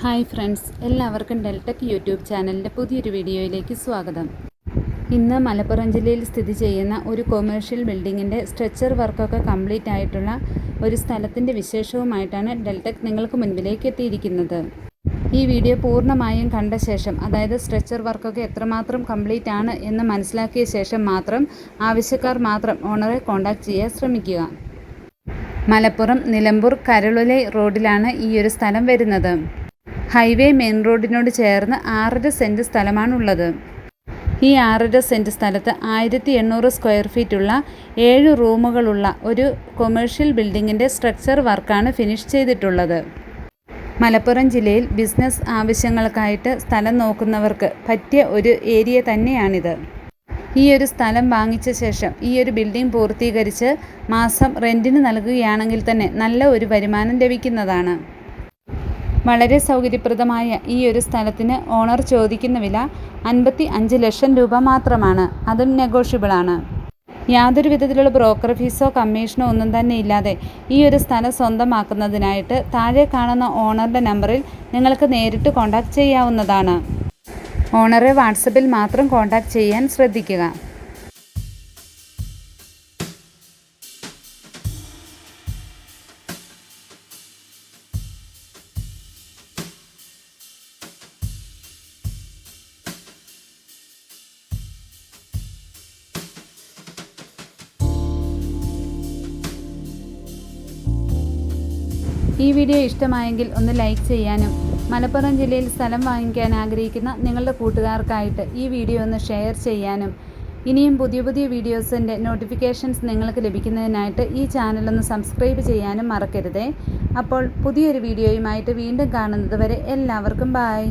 Hi friends എല്ലാവർക്കും Deltech YouTube ചാനലിന്റെ പുതിയൊരു വീഡിയോയിലേക്ക് സ്വാഗതം. ഇന്ന് മലപ്പുറം ജില്ലയിൽ സ്ഥിതി ചെയ്യുന്ന ഒരു കൊമേഴ്ഷ്യൽ ബിൽഡിങ്ങിന്റെ സ്ട്രെച്ചർ വർക്കൊക്കെ കംപ്ലീറ്റ് ആയിട്ടുള്ള ഒരു സ്ഥലത്തിന്റെ വിശേഷവുമായിട്ടാണ് ഡെൽടെക് നിങ്ങൾക്ക് മുൻപിലേക്ക് എത്തിയിരിക്കുന്നത്. ഈ വീഡിയോ പൂർണമായും കണ്ട ശേഷം അതായത് സ്ട്രെച്ചർ വർക്കൊക്കെ എത്രമാത്രം കംപ്ലീറ്റ് ആണ് എന്ന് മനസ്സിലാക്കിയ ശേഷം മാത്രം ആവശ്യക്കാർ മാത്രം ഓണറെ കോൺടാക്റ്റ് ചെയ്യാൻ ശ്രമിക്കുക. മലപ്പുറം നിലമ്പൂർ കരളുലൈ റോഡിലാണ് ഈ ഒരു സ്ഥലം വരുന്നത്. ഹൈവേ മെയിൻ റോഡിനോട് ചേർന്ന് ആറര സെന്റ് സ്ഥലമാണുള്ളത്. ഈ ആറര സെന്റ് സ്ഥലത്ത് ആയിരത്തി എണ്ണൂറ് സ്ക്വയർ ഫീറ്റുള്ള ഏഴ് റൂമുകളുള്ള ഒരു കൊമേഴ്ഷ്യൽ ബിൽഡിങ്ങിന്റെ സ്ട്രക്ചർ വർക്കാണ് ഫിനിഷ് ചെയ്തിട്ടുള്ളത്. മലപ്പുറം ജില്ലയിൽ ബിസിനസ് ആവശ്യങ്ങൾക്കായിട്ട് സ്ഥലം നോക്കുന്നവർക്ക് പറ്റിയ ഒരു ഏരിയ തന്നെയാണിത്. ഈ ഒരു സ്ഥലം വാങ്ങിച്ച ശേഷം ഈ ഒരു ബിൽഡിംഗ് പൂർത്തീകരിച്ച് മാസം റെന്റിന് നൽകുകയാണെങ്കിൽ തന്നെ നല്ല ഒരു വരുമാനം ലഭിക്കുന്നതാണ്. വളരെ സൗകര്യപ്രദമായ ഈ ഒരു സ്ഥലത്തിന് ഓണർ ചോദിക്കുന്ന വില അൻപത്തി അഞ്ച് ലക്ഷം രൂപ മാത്രമാണ്. അതും നെഗോഷ്യബിളാണ് യാതൊരു വിധത്തിലുള്ള ബ്രോക്കർ ഫീസോ കമ്മീഷനോ ഒന്നും തന്നെ ഇല്ലാതെ ഈ ഒരു സ്ഥലം സ്വന്തമാക്കുന്നതിനായിട്ട് താഴെ കാണുന്ന ഓണറുടെ നമ്പറിൽ നിങ്ങൾക്ക് നേരിട്ട് കോൺടാക്റ്റ് ചെയ്യാവുന്നതാണ്. ഓണറെ വാട്സപ്പിൽ മാത്രം കോൺടാക്റ്റ് ചെയ്യാൻ ശ്രദ്ധിക്കുക. ഈ വീഡിയോ ഇഷ്ടമായെങ്കിൽ ഒന്ന് ലൈക്ക് ചെയ്യാനും മലപ്പുറം ജില്ലയിൽ സ്ഥലം വാങ്ങിക്കാൻ ആഗ്രഹിക്കുന്ന നിങ്ങളുടെ കൂട്ടുകാർക്കായിട്ട് ഈ വീഡിയോ ഒന്ന് ഷെയർ ചെയ്യാനും. ഇനിയും പുതിയ പുതിയ വീഡിയോസിന്റെ നോട്ടിഫിക്കേഷൻസ് നിങ്ങൾക്ക് ലഭിക്കുന്നതിനായിട്ട് ഈ ചാനലൊന്ന് സബ്സ്ക്രൈബ് ചെയ്യാനും മറക്കരുതേ. അപ്പോൾ പുതിയൊരു വീഡിയോയുമായിട്ട് വീണ്ടും കാണുന്നത് വരെ എല്ലാവർക്കും ബായ്